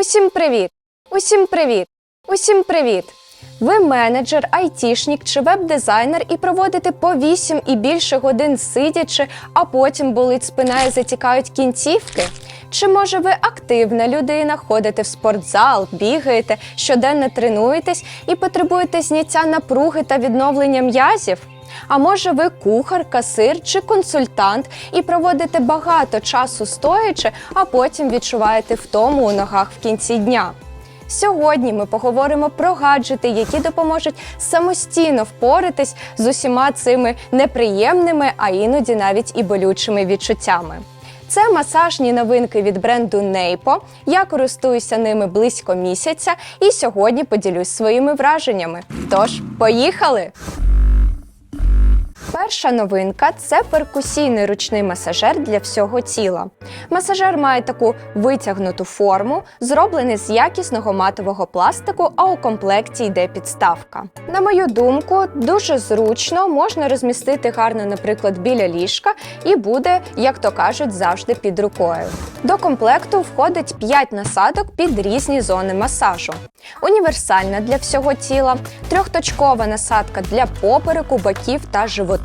Усім привіт! Усім привіт! Усім привіт! Ви менеджер, айтішнік чи веб-дизайнер і проводите по 8 і більше годин сидячи, а потім болить спина і затікають кінцівки? Чи може ви активна людина, ходите в спортзал, бігаєте, щоденно тренуєтесь і потребуєте зняття напруги та відновлення м'язів? А може ви кухар, касир чи консультант і проводите багато часу стоячи, а потім відчуваєте втому у ногах в кінці дня? Сьогодні ми поговоримо про гаджети, які допоможуть самостійно впоратись з усіма цими неприємними, а іноді навіть і болючими відчуттями. Це масажні новинки від бренду Neipo. Я користуюся ними близько місяця і сьогодні поділюсь своїми враженнями. Тож, поїхали! Перша новинка це перкусійний ручний масажер для всього тіла. Масажер має таку витягнуту форму, зроблений з якісного матового пластику, а у комплекті йде підставка. На мою думку, дуже зручно можна розмістити гарно, наприклад, біля ліжка, і буде, як то кажуть, завжди під рукою. До комплекту входить 5 насадок під різні зони масажу. Універсальна для всього тіла, трьохточкова насадка для попереку, боків та животу,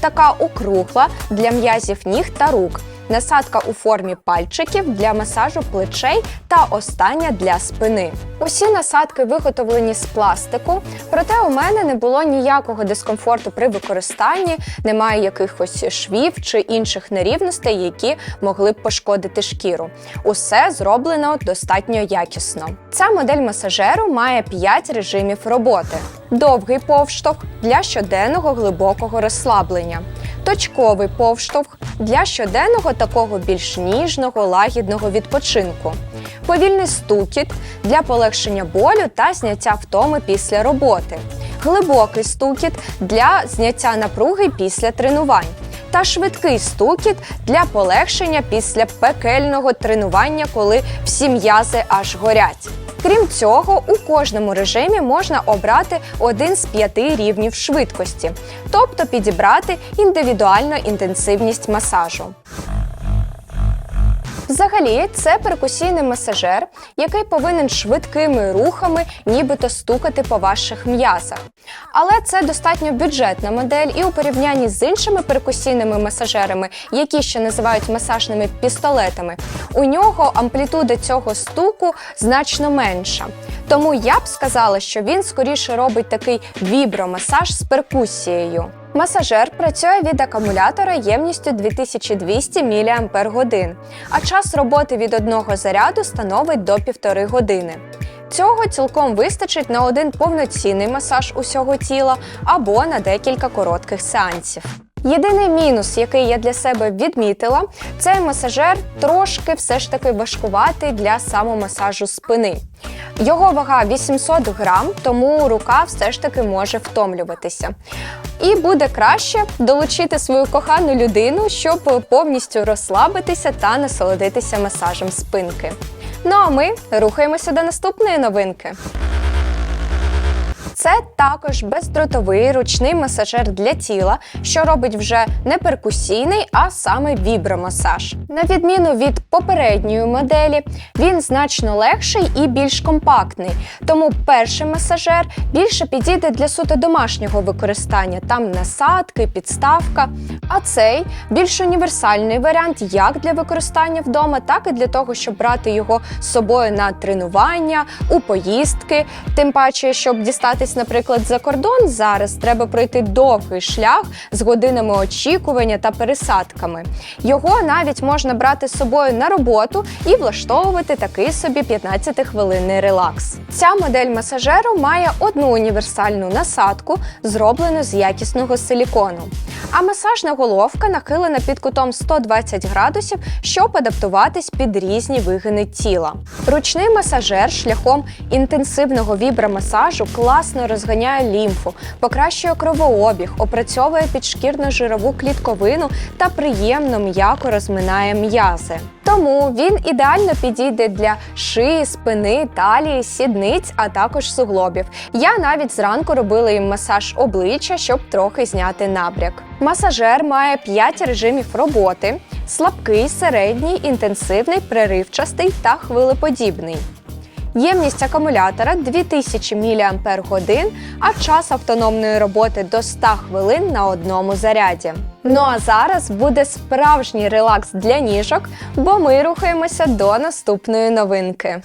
така округла для м'язів ніг та рук. Насадка у формі пальчиків для масажу плечей та остання для спини. Усі насадки виготовлені з пластику, проте у мене не було ніякого дискомфорту при використанні, немає якихось швів чи інших нерівностей, які могли б пошкодити шкіру. Усе зроблено достатньо якісно. Ця модель масажеру має 5 режимів роботи: довгий повштовх для щоденного глибокого розслаблення точковий повштовх для щоденного такого більш ніжного, лагідного відпочинку, повільний стукіт для полегшення болю та зняття втоми після роботи, глибокий стукіт для зняття напруги після тренувань. Та швидкий стукіт для полегшення після пекельного тренування, коли всі м'язи аж горять. Крім цього, у кожному режимі можна обрати один з п'яти рівнів швидкості, тобто підібрати індивідуальну інтенсивність масажу. Взагалі, це перкусійний масажер, який повинен швидкими рухами нібито стукати по ваших м'язах. Але це достатньо бюджетна модель, і у порівнянні з іншими перкусійними масажерами, які ще називають масажними пістолетами, у нього амплітуда цього стуку значно менша. Тому я б сказала, що він скоріше робить такий вібромасаж з перкусією. Масажер працює від акумулятора ємністю 2200 мАч, а час роботи від одного заряду становить до півтори години. Цього цілком вистачить на один повноцінний масаж усього тіла або на декілька коротких сеансів. Єдиний мінус, який я для себе відмітила, цей масажер трошки все ж таки важкуватий для самомасажу спини. Його вага 800 грам, тому рука все ж таки може втомлюватися. І буде краще долучити свою кохану людину, щоб повністю розслабитися та насолодитися масажем спинки. Ну а ми рухаємося до наступної новинки. Це також бездротовий ручний масажер для тіла, що робить вже не перкусійний, а саме вібромасаж. На відміну від попередньої моделі, він значно легший і більш компактний. Тому перший масажер більше підійде для суто домашнього використання, там насадки, підставка. А цей більш універсальний варіант як для використання вдома, так і для того, щоб брати його з собою на тренування, у поїздки, тим паче, щоб дістатись, наприклад, за кордон зараз треба пройти довгий шлях з годинами очікування та пересадками. Його навіть можна брати з собою на роботу і влаштовувати такий собі 15-хвилинний релакс. Ця модель масажеру має одну універсальну насадку, зроблену з якісного силікону. А масажна головка нахилена під кутом 120 градусів, щоб адаптуватись під різні вигини тіла. Ручний масажер шляхом інтенсивного вібромасажу класно розганяє лімфу, покращує кровообіг, опрацьовує підшкірно-жирову клітковину та приємно м'яко розминає м'язи. Тому він ідеально підійде для шиї, спини, талії, сідниць, а також суглобів. Я навіть зранку робила їм масаж обличчя, щоб трохи зняти набряк. Масажер має 5 режимів роботи: слабкий, середній, інтенсивний, преривчастий та хвилеподібний. Ємність акумулятора 2000 мАч, а час автономної роботи до 100 хвилин на одному заряді. Ну а зараз буде справжній релакс для ніжок, бо ми рухаємося до наступної новинки.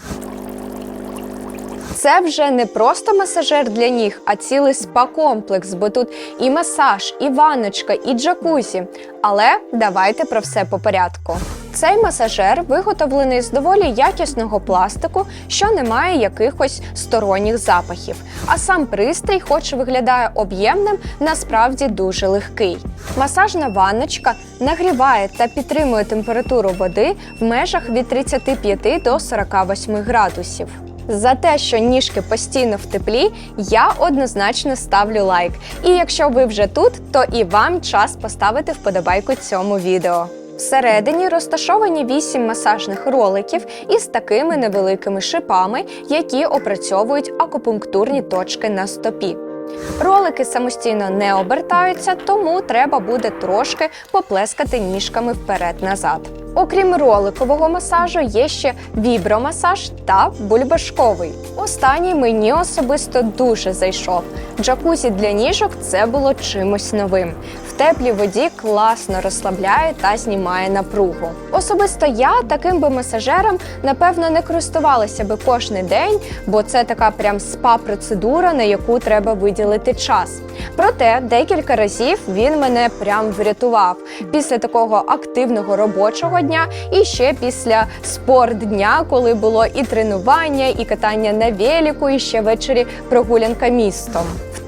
Це вже не просто масажер для ніг, а цілий спа-комплекс, бо тут і масаж, і ванночка, і джакузі. Але давайте про все по порядку. Цей масажер виготовлений з доволі якісного пластику, що не має якихось сторонніх запахів. А сам пристрій, хоч виглядає об'ємним, насправді дуже легкий. Масажна ванночка нагріває та підтримує температуру води в межах від 35 до 48 градусів. За те, що ніжки постійно в теплі, я однозначно ставлю лайк. І якщо ви вже тут, то і вам час поставити вподобайку цьому відео. Всередині розташовані 8 масажних роликів із такими невеликими шипами, які опрацьовують акупунктурні точки на стопі. Ролики самостійно не обертаються, тому треба буде трошки поплескати ніжками вперед-назад. Окрім роликового масажу, є ще вібромасаж та бульбашковий. Останній мені особисто дуже зайшов. Джакузі для ніжок це було чимось новим. Теплій воді класно розслабляє та знімає напругу. Особисто я таким би масажером напевно не користувалася би кожен день, бо це така прям спа-процедура, на яку треба виділити час. Проте декілька разів він мене прям врятував після такого активного робочого дня і ще після спортдня, коли було і тренування, і катання на велику, і ще ввечері прогулянка містом.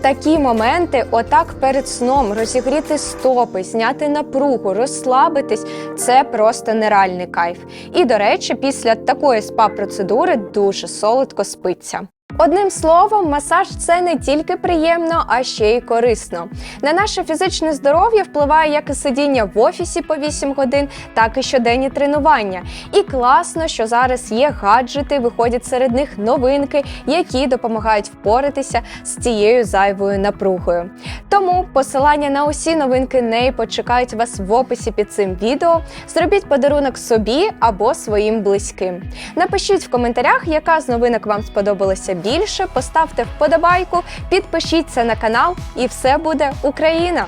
Такі моменти, отак перед сном розігріти стопи, зняти напругу, розслабитись це просто нереальний кайф. І до речі, після такої спа-процедури дуже солодко спиться. Одним словом, масаж це не тільки приємно, а ще й корисно. На наше фізичне здоров'я впливає як і сидіння в офісі по 8 годин, так і щоденні тренування. І класно, що зараз є гаджети, виходять серед них новинки, які допомагають впоратися з цією зайвою напругою. Тому посилання на усі новинки Нейпо чекають вас в описі під цим відео. Зробіть подарунок собі або своїм близьким. Напишіть в коментарях, яка з новинок вам сподобалася більше. Поставте вподобайку, підпишіться на канал, і все буде Україна!